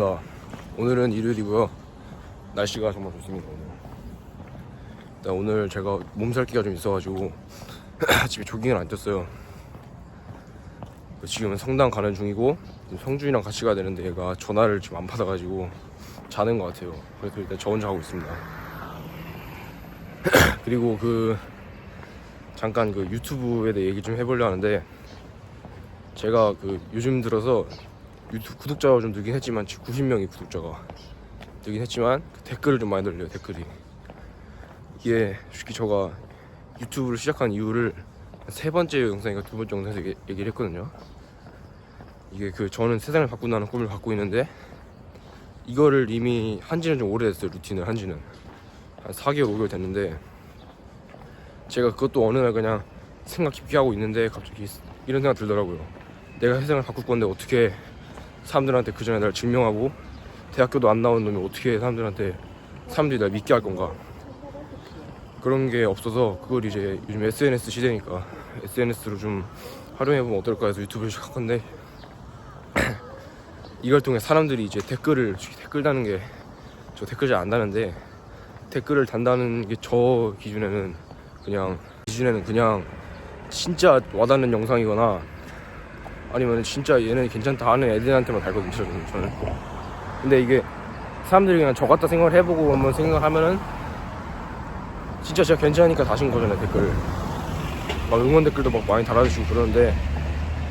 반갑습니다. 오늘은 일요일이고요. 날씨가 정말 좋습니다. 오늘. 일단 오늘 제가 몸살기가 좀 있어가지고 집에 조깅을 안 뛰었어요. 지금은 성당 가는 중이고 성준이랑 같이 가야 되는데 얘가 전화를 지금 안 받아가지고 자는 것 같아요. 그래서 일단 저 혼자 하고 있습니다. 그리고 그 잠깐 그 유튜브에 대해 얘기 좀 해보려 하는데 제가 그 요즘 들어서 유튜브 구독자가 좀 늘긴 했지만 지금 90명이 구독자가 늘긴 했지만 그 댓글을 좀 많이 늘려요 댓글이. 이게 솔직히 저가 유튜브를 시작한 이유를 세 번째 영상인가 두 번째 영상에서 얘기, 얘기 를 했거든요. 이게 그 저는 세상을 바꾼다는 꿈을 갖고 있는데 이거를 이미 한지는 좀 오래됐어요 루틴을 한지는. 한 4개월 5개월 됐는데 제가 그것도 어느 날 그냥 생각 깊게 하고 있는데 갑자기 이런 생각 들더라고요. 내가 세상을 바꿀 건데 어떻게 사람들한테 그 전에 날 증명하고 대학교도 안 나온 놈이 어떻게 사람들한테 사람들이 날 믿게 할 건가? 그런 게 없어서 그걸 이제 요즘 SNS 시대니까 SNS로 좀 활용해보면 어떨까 해서 유튜브를 시작한 건데 이걸 통해 사람들이 이제 댓글을 댓글 다는 게 저 댓글 잘 안 다는데 댓글을 단다는 게 저 기준에는 그냥 기준에는 그냥 진짜 와닿는 영상이거나 아니면 진짜 얘는 괜찮다 하는 애들한테만 달거든요 저는. 근데 이게 사람들이 그냥 저 같다 생각을 해보고 한번 생각하면은 진짜 제가 괜찮으니까 다신 거잖아요 댓글. 막 응원 댓글도 막 많이 달아주시고 그러는데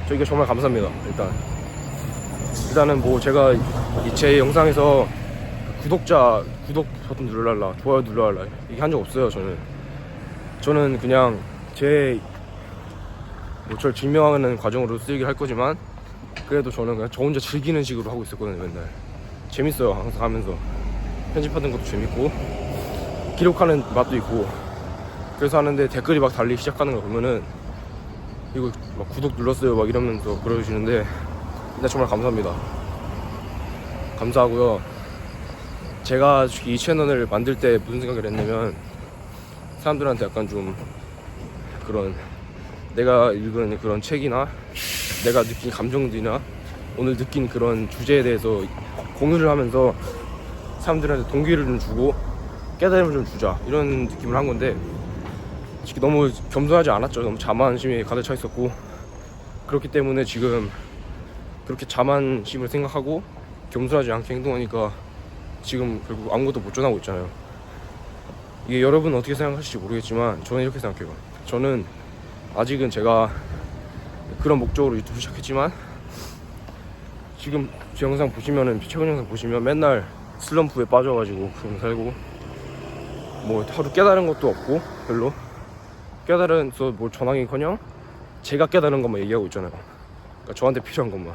저 이게 정말 감사합니다 일단. 일단은 뭐 제가 이 제 영상에서 구독자 구독 버튼 눌러달라 좋아요 눌러달라 이게 한 적 없어요 저는. 저는 그냥 제 뭐절 증명하는 과정으로 쓰이긴 할 거지만 그래도 저는 그냥 저 혼자 즐기는 식으로 하고 있었거든요 맨날. 재밌어요 항상 하면서. 편집하는 것도 재밌고 기록하는 맛도 있고. 그래서 하는데 댓글이 막 달리기 시작하는 거 보면은 이거 막 구독 눌렀어요 막 이러면서 그러시는데 근데 정말 감사합니다. 감사하고요. 제가 이 채널을 만들 때 무슨 생각을 했냐면 사람들한테 약간 좀 그런 내가 읽은 그런 책이나 내가 느낀 감정들이나 오늘 느낀 그런 주제에 대해서 공유를 하면서 사람들한테 동기를 좀 주고 깨달음을 좀 주자 이런 느낌을 한 건데 솔직히 너무 겸손하지 않았죠. 너무 자만심이 가득 차 있었고 그렇기 때문에 지금 그렇게 자만심을 생각하고 겸손하지 않게 행동하니까 지금 결국 아무것도 못 전하고 있잖아요. 이게 여러분 어떻게 생각하실지 모르겠지만 저는 이렇게 생각해요. 저는 아직은 제가 그런 목적으로 유튜브 시작했지만 지금 제 영상 보시면은 최근 영상 보시면 맨날 슬럼프에 빠져가지고 그런 살고 뭐 하루 깨달은 것도 없고 별로. 깨달은서 뭘 전하기커녕 제가 깨달은 것만 얘기하고 있잖아요. 그러니까 저한테 필요한 것만.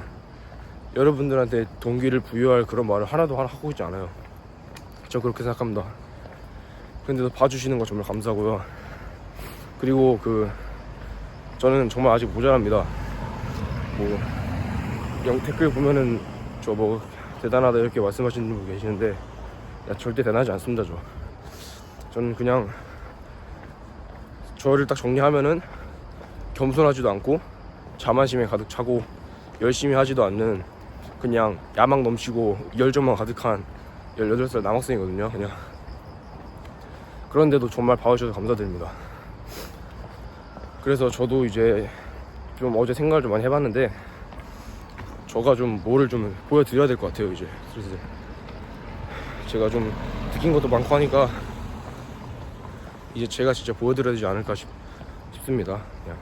여러분들한테 동기를 부여할 그런 말을 하나도 하나 하고 있지 않아요. 저 그렇게 생각합니다. 근데도 봐주시는 거 정말 감사하고요. 그리고 그 저는 정말 아직 모자랍니다. 뭐, 영 댓글 보면은 저 뭐 대단하다 이렇게 말씀하시는 분 계시는데 야, 절대 대단하지 않습니다. 저. 저는 그냥 저를 딱 정리하면은 겸손하지도 않고 자만심에 가득 차고 열심히 하지도 않는 그냥 야망 넘치고 열정만 가득한 18살 남학생이거든요. 그냥 그런데도 정말 봐주셔서 감사드립니다. 그래서 저도 이제 좀 어제 생각을 좀 많이 해봤는데 저가 좀 뭐를 좀 보여드려야 될 것 같아요 이제. 그래서 제가 좀 느낀 것도 많고 하니까 이제 제가 진짜 보여드려야 되지 않을까 싶, 싶습니다. 그냥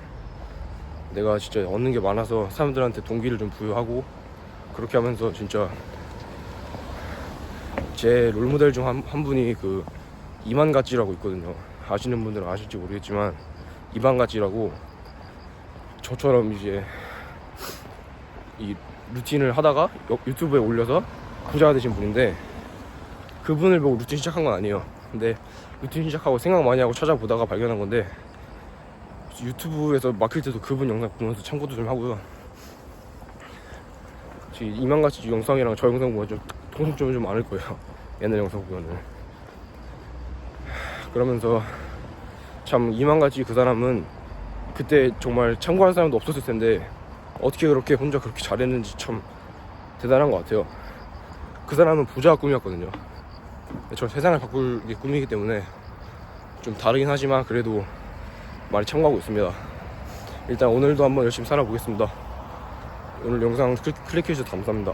내가 진짜 얻는 게 많아서 사람들한테 동기를 좀 부여하고 그렇게 하면서 진짜 제 롤모델 중한한 분이 그 이만가찌라고 있거든요. 아시는 분들은 아실지 모르겠지만 이방가찌라고 저처럼 이제 이 루틴을 하다가 여- 유튜브에 올려서 부자가 되신 분인데 그분을 보고 루틴 시작한 건 아니에요. 근데 루틴 시작하고 생각 많이 하고 찾아보다가 발견한 건데 유튜브에서 막힐 때도 그분 영상 보면서 참고도 좀 하고요. 이만가찌 영상이랑 저 영상 보면 좀 공통점이 좀 많을 거예요. 옛날 영상 보면은 그러면서 참 이만가지 그 사람은 그때 정말 참고할 사람도 없었을 텐데 어떻게 그렇게 혼자 그렇게 잘했는지 참 대단한 것 같아요. 그 사람은 부자가 꿈이었거든요. 저 세상을 바꿀 게 꿈이기 때문에 좀 다르긴 하지만 그래도 많이 참고하고 있습니다. 일단 오늘도 한번 열심히 살아보겠습니다. 오늘 영상 클- 클릭해주셔서 감사합니다.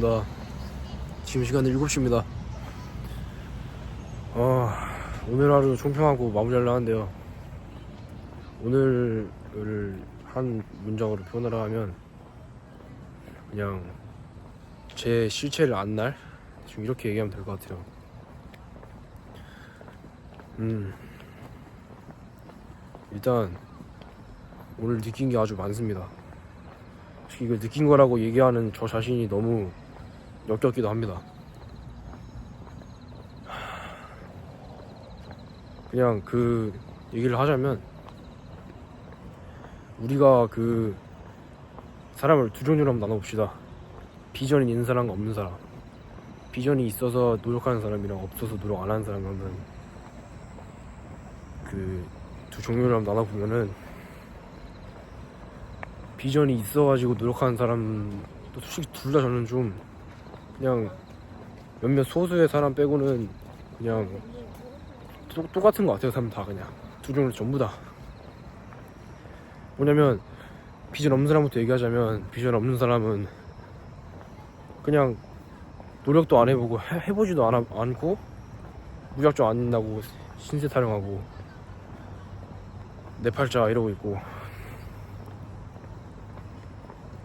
맞습니다. 지금 시간은 7시입니다. 아, 오늘 하루 총평하고 마무리하려 하는데요. 오늘을 한 문장으로 표현하라 하면 그냥 제 실체를 안 날? 지금 이렇게 얘기하면 될 것 같아요. 음. 일단 오늘 느낀 게 아주 많습니다. 이걸 느낀 거라고 얘기하는 저 자신이 너무 역겹기도 합니다. 그냥 그 얘기를 하자면 우리가 그 사람을 두 종류로 나눠봅시다. 비전이 있는 사람과 없는 사람. 비전이 있어서 노력하는 사람이랑 없어서 노력 안 하는 사람 하면 그두 한번 나눠보면은 비전이 있어가지고 노력하는 사람도 솔직히 둘 다 저는 좀 그냥 몇몇 소수의 사람 빼고는 그냥 똑, 똑같은 것 같아요 사람 다 그냥. 두 종류 전부 다. 뭐냐면 비전 없는 사람부터 얘기하자면 비전 없는 사람은 그냥 노력도 안 해보고 해, 해보지도 않, 않고 무작정 안 한다고 신세 타령하고 내 팔자 이러고 있고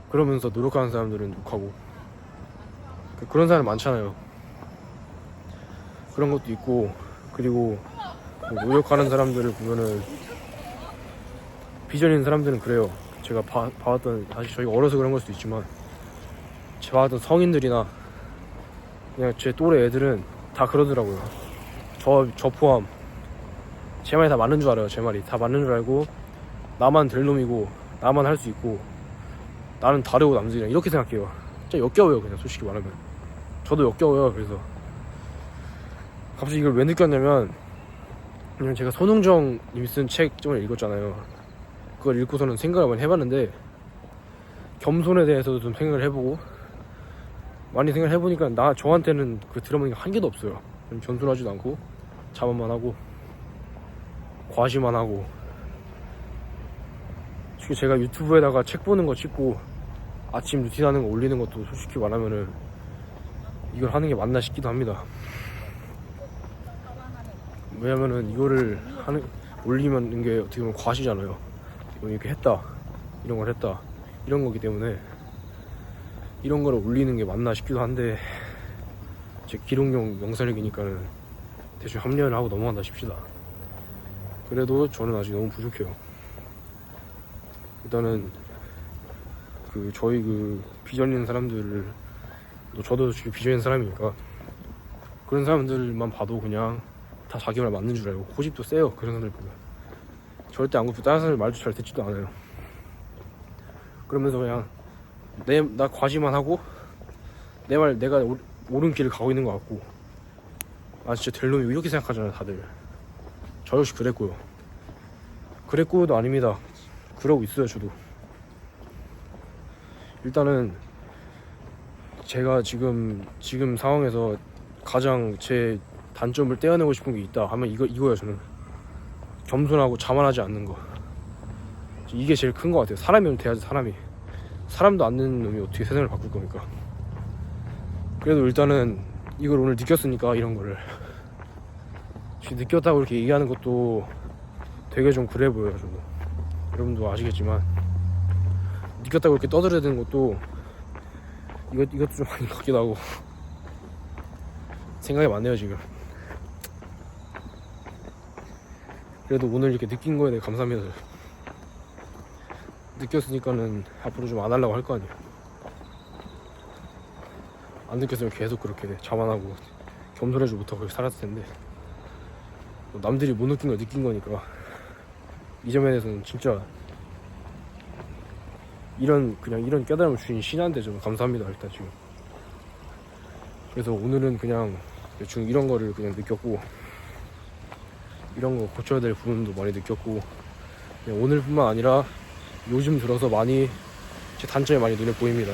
그러면서 노력하는 사람들은 욕하고 그- 그런 사람 많잖아요. 그런 것도 있고 그리고 뭐 노력하는 사람들을 보면은 비전 있는 사람들은 그래요. 제가 봐, 봐왔던 사실 저희가 어려서 그런 걸 수도 있지만 제가 봤던 성인들이나 그냥 제 또래 애들은 다 그러더라고요. 저, 저 포함. 제 말이 다 맞는 줄 알아요 제 말이. 다 맞는 줄 알고 나만 될 놈이고 나만 할 수 있고 나는 다르고 남들이랑 이렇게 생각해요. 진짜 역겨워요 그냥 솔직히 말하면 저도 역겨워요. 그래서 갑자기 이걸 왜 느꼈냐면 그냥 제가 손흥정 님이 쓴 책좀 읽었잖아요. 그걸 읽고서는 생각을 많이 해봤는데 겸손에 대해서도 좀 생각을 해보고 많이 생각을 해보니까 나 저한테는 그 들어보는 게 한 개도 없어요. 좀 겸손하지도 않고 자만만 하고 과시만 하고. 솔직히 제가 유튜브에다가 책 보는 거 찍고 아침 루틴 하는 거 올리는 것도 솔직히 말하면은 이걸 하는 게 맞나 싶기도 합니다. 왜냐면은 이거를 하는 올리면 게 어떻게 보면 과시잖아요. 이거 이렇게 했다 이런 걸 했다 이런 거기 때문에 이런 거를 올리는 게 맞나 싶기도 한데 제 기록용 영상이니까는 대충 합리화를 하고 넘어간다 싶시다. 그래도 저는 아직 너무 부족해요. 일단은 그 저희 그 비전 있는 사람들을 또 저도 지금 비전 있는 사람이니까 그런 사람들만 봐도 그냥 다 자기 말 맞는 줄 알고 고집도 세요 그런 사람들 보면. 절대 안 굽고 다른 사람 말도 잘 듣지도 않아요. 그러면서 그냥 내 나 과시만 하고 내 말 내가 오- 옳은 길을 가고 있는 것 같고. 아 진짜 될 놈이 이렇게 생각하잖아요 다들. 저 역시 그랬고요. 그랬고도 아닙니다. 그러고 있어요 저도. 일단은 제가 지금 지금 상황에서 가장 제 단점을 떼어내고 싶은 게 있다 하면 이거 이거예요 저는. 겸손하고 자만하지 않는 거. 이게 제일 큰 것 같아요. 사람이면 돼야지 사람이. 사람도 안 되는 놈이 어떻게 세상을 바꿀 겁니까? 그래도 일단은 이걸 오늘 느꼈으니까 이런 거를. 느꼈다고 이렇게 얘기하는 것도 되게 좀 그래 보여요 저도. 여러분도 아시겠지만. 느꼈다고 이렇게 떠들어야 되는 것도 이것, 이것도 좀 아닌 것 같기도 하고 생각이 많네요 지금 그래도 오늘 이렇게 느낀 거에 대해 감사합니다. 느꼈으니까는 앞으로 좀 안 하려고 할 거 아니에요. 안 느꼈으면 계속 그렇게 자만하고 겸손하지 못하고 살았을 텐데 뭐 남들이 못 느낀 걸 느낀 거니까 이 점에 대해서는 진짜 이런 그냥 이런 깨달음을 주신 신한테 좀 감사합니다 일단 지금. 그래서 오늘은 그냥 대충 이런 거를 그냥 느꼈고 이런 거 고쳐야 될 부분도 많이 느꼈고 오늘뿐만 아니라 요즘 들어서 많이 제 단점이 많이 눈에 보입니다.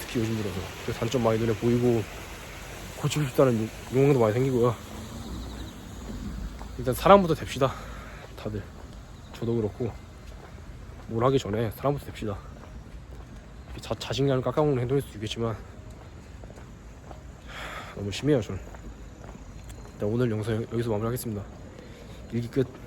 특히 요즘 들어서. 그 단점 많이 눈에 보이고 고치고 싶다는 욕망도 많이 생기고요. 일단 사람부터 됩시다. 다들. 저도 그렇고 뭘 하기 전에 사람부터 됩시다. 자, 자신감을 깎아먹는 행동일 수도 있겠지만 너무 심해요 저는. 일단 오늘 영상 여기서 마무리하겠습니다. 일기 끝